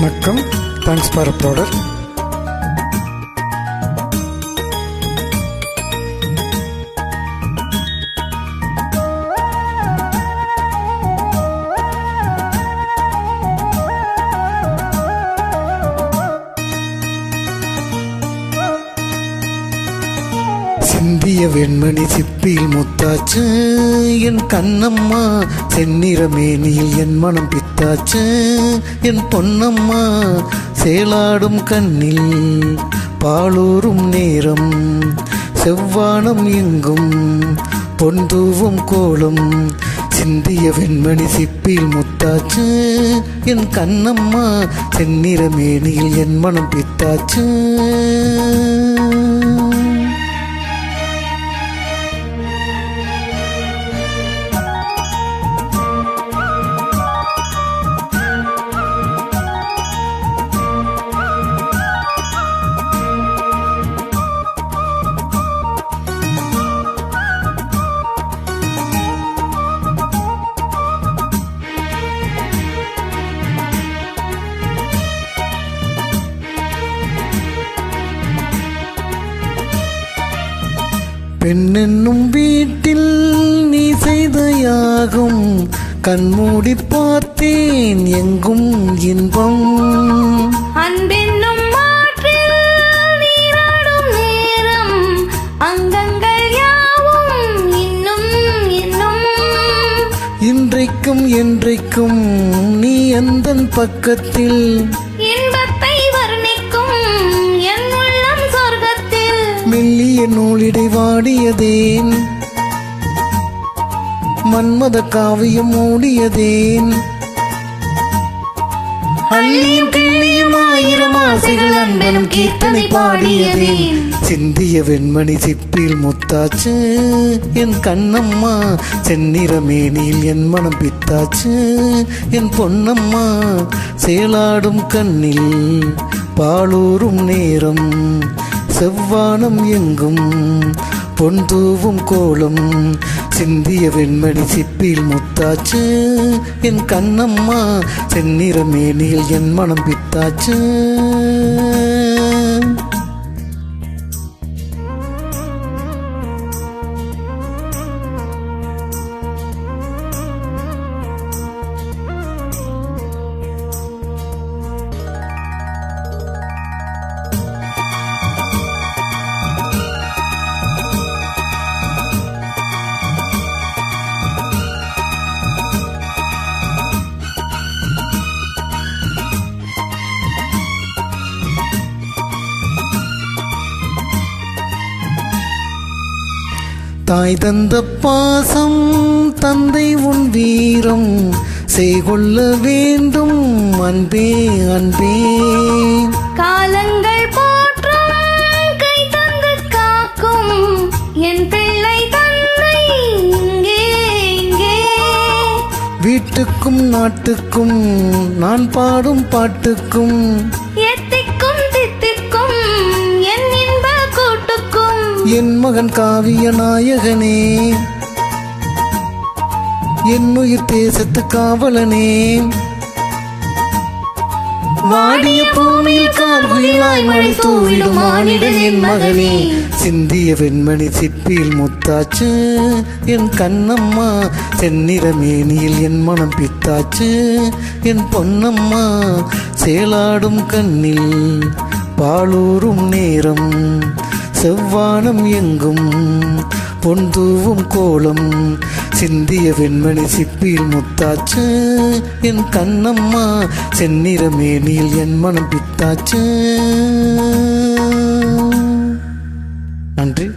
வணக்கம். Thanks for broader சிந்திய வெண்மணி சிப்பியில் முத்தாச்சு. என் கண்ணம்மா செந்நிறமேனியில் என் மனம் பித்தாச்சு. என் பொன்னம்மா சேலாடும் கண்ணில் பாலூரும் நேரம். செவ்வானம் எங்கும் பொன் தூவும் கோலம். சிந்திய வெண்மணி சிப்பில் முத்தாச்சு. என் கண்ணம்மா செந்நிறமேனியில் என் மனம் பித்தாச்சு. பெண்ணென்னும் வீட்டில் நீ செய்த யாகும் கண்மூடி பார்த்தேன் எங்கும் இன்பம். அன்பென்னும் நேரம். அங்கங்கள் யாவும் இன்னும் இன்னும். இன்றைக்கும் என்றைக்கும் நீ எந்தன் பக்கத்தில். இன்பத்தை மெல்லிய நூலிடை வாடியதேன். மன்மத காவியம் மூடியதேன். அள்ளியும் கிள்ளியும் ஆயிரம் ஆசைகள் அன்பனும் கீர்த்தனை பாடியதேன். சிந்திய வெண்மணி சிப்பில் முத்தாச்சு என் கண்ணம்மா. செந்நிறமேனியில் என் மனம் பித்தாச்சு என் பொன்னம்மா. சேலாடும் கண்ணில் பாலூரும் நேரம் செவ்வானம் எங்கும் பொன் தூவும் கோலம் சிந்திய வெண்மணி சிப்பில் முத்தாச்சு. என் கண்ணம்மா செந்நிற மேனியில் என் மனம் பித்தாச்சு. தாய் தந்த பாசம் தந்தை உன் வீரம். செய்கொள்ள வேண்டும் அன்பே அன்பே. காலங்கள் போற்றும் கை தந்து காக்கும். என் பிள்ளை தந்தை வீட்டுக்கும் நாட்டுக்கும் நான் பாடும் பாட்டுக்கும். என் மகன் காவிய நாயகனே. என் உயிர் தேசத்து காவலனே. வாடிய பூமியில் கார்குயிலாய் மணி தூவிடும் மானிடன் என் மகனே. சிந்திய வெண்மணி சிப்பியில் முத்தாச்சு என் கண்ணம்மா. செந்நிற மேனியில் என் மனம் பித்தாச்சு என் பொன்னம்மா. சேலாடும் கண்ணில் பாலூரும் நேரம் செவ்வானம் எங்கும் பொன் தூவும் கோலம் சிந்திய வெண்மணி சிப்பியில் முத்தாச்சு என் கண்ணம்மா செந்நிறமேனியில் என் மனம் பித்தாச்சு. நன்றி.